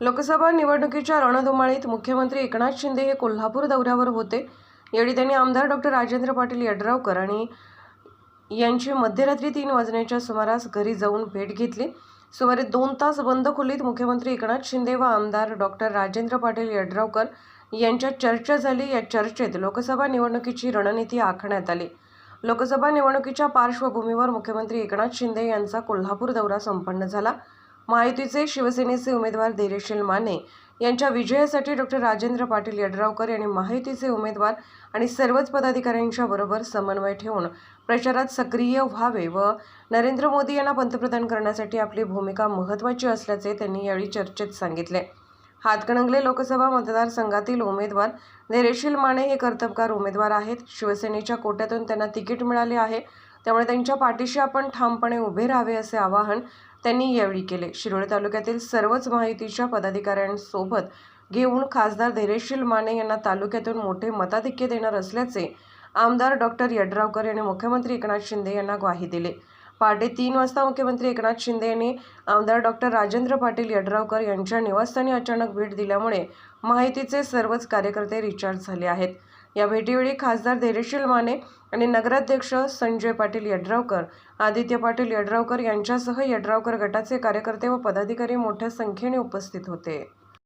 लोकसभा निवडणुकीच्या रणधुमाळीत मुख्यमंत्री एकनाथ शिंदे हे कोल्हापूर दौऱ्यावर होते. यावेळी त्यांनी आमदार डॉक्टर राजेंद्र पाटील यड्रावकर आणि यांची मध्यरात्री तीन वाजण्याच्या सुमारास घरी जाऊन भेट घेतली. सुमारे दोन तास बंद खोलीत मुख्यमंत्री एकनाथ शिंदे व आमदार डॉक्टर राजेंद्र पाटील यड्रावकर यांच्यात चर्चा झाली. या चर्चेत लोकसभा निवडणुकीची रणनीती आखण्यात आली. लोकसभा निवडणुकीच्या पार्श्वभूमीवर मुख्यमंत्री एकनाथ शिंदे यांचा कोल्हापूर दौरा संपन्न झाला. महायुतीचे शिवसेनेचे उमेदवार धैर्यशील माने यांच्या विजयासाठी डॉक्टर राजेंद्र पाटील यड्रावकर यांनी महायुतीचे उमेदवार आणि सर्वच पदाधिकाऱ्यांच्या बरोबर समन्वय ठेवून प्रचारात सक्रिय व्हावे व नरेंद्र मोदी यांना पंतप्रधान करण्यासाठी आपली भूमिका महत्त्वाची असल्याचे त्यांनी यावेळी चर्चेत सांगितले. हातकणंगले लोकसभा मतदारसंघातील उमेदवार धैर्यशील माने हे कर्तबगार उमेदवार आहेत. शिवसेनेच्या कोट्यातून त्यांना तिकीट मिळाले आहे. त्यामुळे त्यांच्या पाठीशी आपण ठामपणे उभे राहावे असे आवाहन त्यांनी यावेळी केले. शिरोळे तालुक्यातील सर्वच माहितीच्या पदाधिकाऱ्यांसोबत घेऊन खासदार धैर्यशील माने यांना तालुक्यातून मोठे मताधिक्य देणार असल्याचे आमदार डॉक्टर यड्रावकर यांनी मुख्यमंत्री एकनाथ शिंदे यांना ग्वाही दिली. पहाटे तीन वाजता मुख्यमंत्री एकनाथ शिंदे यांनी आमदार डॉक्टर राजेंद्र पाटील यड्रावकर यांच्या निवासस्थानी अचानक भेट दिल्यामुळे माहितीचे सर्वच कार्यकर्ते रिचार्ज झाले आहेत. या भेटीवेळी खासदार धैर्यशील माने आणि नगराध्यक्ष संजय पाटील यड्रावकर आदित्य पाटील यड्रावकर यांच्यासह यड्रावकर गटाचे कार्यकर्ते व पदाधिकारी मोठ्या संख्येने उपस्थित होते.